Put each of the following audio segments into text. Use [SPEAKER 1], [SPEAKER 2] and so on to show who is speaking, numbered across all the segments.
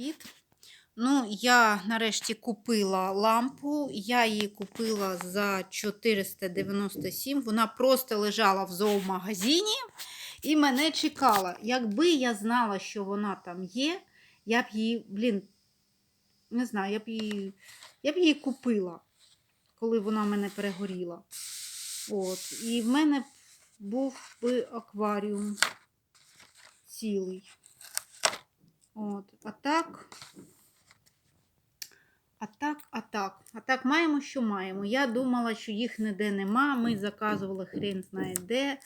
[SPEAKER 1] привіт! Ну, я нарешті купила лампу. Я її купила за 497. Вона просто лежала в зоомагазині і мене чекала. Якби я знала, що вона там є, я б її, блін, не знаю, я б її, я б її купила, коли вона в мене перегоріла. От. І в мене був би акваріум цілий. От, а так, а так, а так. А так маємо, що маємо. Я думала, що їх ніде нема. Ми заказували хрен знає де.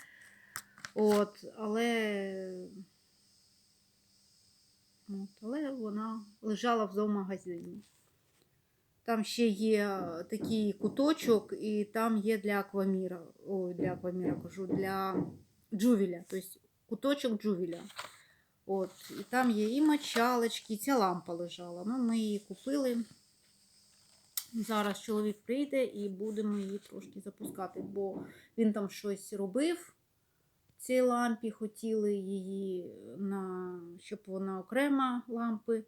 [SPEAKER 1] От, але, от, але вона лежала в зоомагазині. Там ще є такий куточок, і там є для акваміра. Ой, для акваміра кажу, для джувеля. Тобто куточок джувеля. От, і там є і мочалочки, і ця лампа лежала. Ну, ми її купили. Зараз чоловік прийде і будемо її трошки запускати, бо він там щось робив в цій лампі, хотіли її, на, щоб вона окрема лампи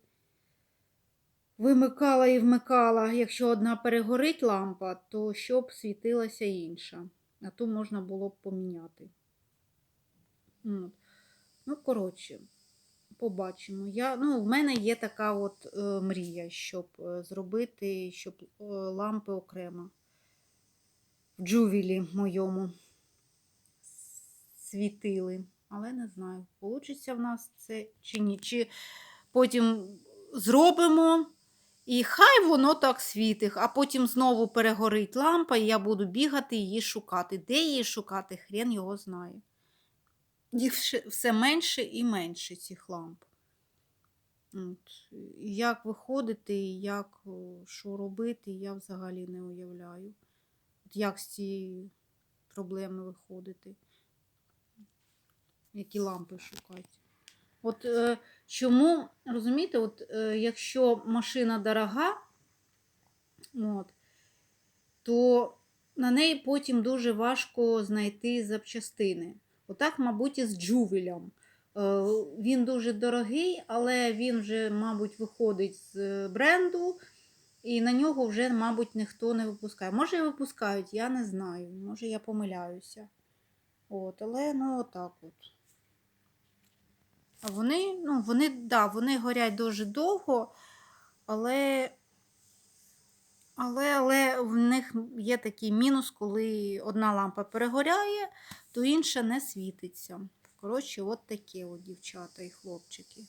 [SPEAKER 1] вимикала і вмикала. Якщо одна перегорить лампа, то щоб світилася інша. А то можна було б поміняти. От. Ну, коротше, побачимо. Я, ну, в мене є така от е, мрія, щоб е, зробити, щоб е, лампи окремо в джувілі моєму світили. Але не знаю, вийде в нас це чи ні. Чи потім зробимо. І хай воно так світить, а потім знову перегорить лампа, і я буду бігати її шукати. Де її шукати, хрен його знає. Їх все менше і менше цих ламп. От. Як виходити, як що робити, я взагалі не уявляю. От як з цієї проблеми виходити. Які лампи шукати. От е, чому, розумієте, от е, якщо машина дорога, от, то на неї потім дуже важко знайти запчастини. Отак, мабуть, і з джувелем. Е, Він дуже дорогий, але він вже, мабуть, виходить з бренду, і на нього вже, мабуть, ніхто не випускає. Може, і випускають, я не знаю. Може, я помиляюся. От, але ну отак от. А вони, ну, вони, да, вони горять дуже довго, але, але, але в них є такий мінус, коли одна лампа перегоряє, то інша не світиться. Коротше, от такі от дівчата і хлопчики.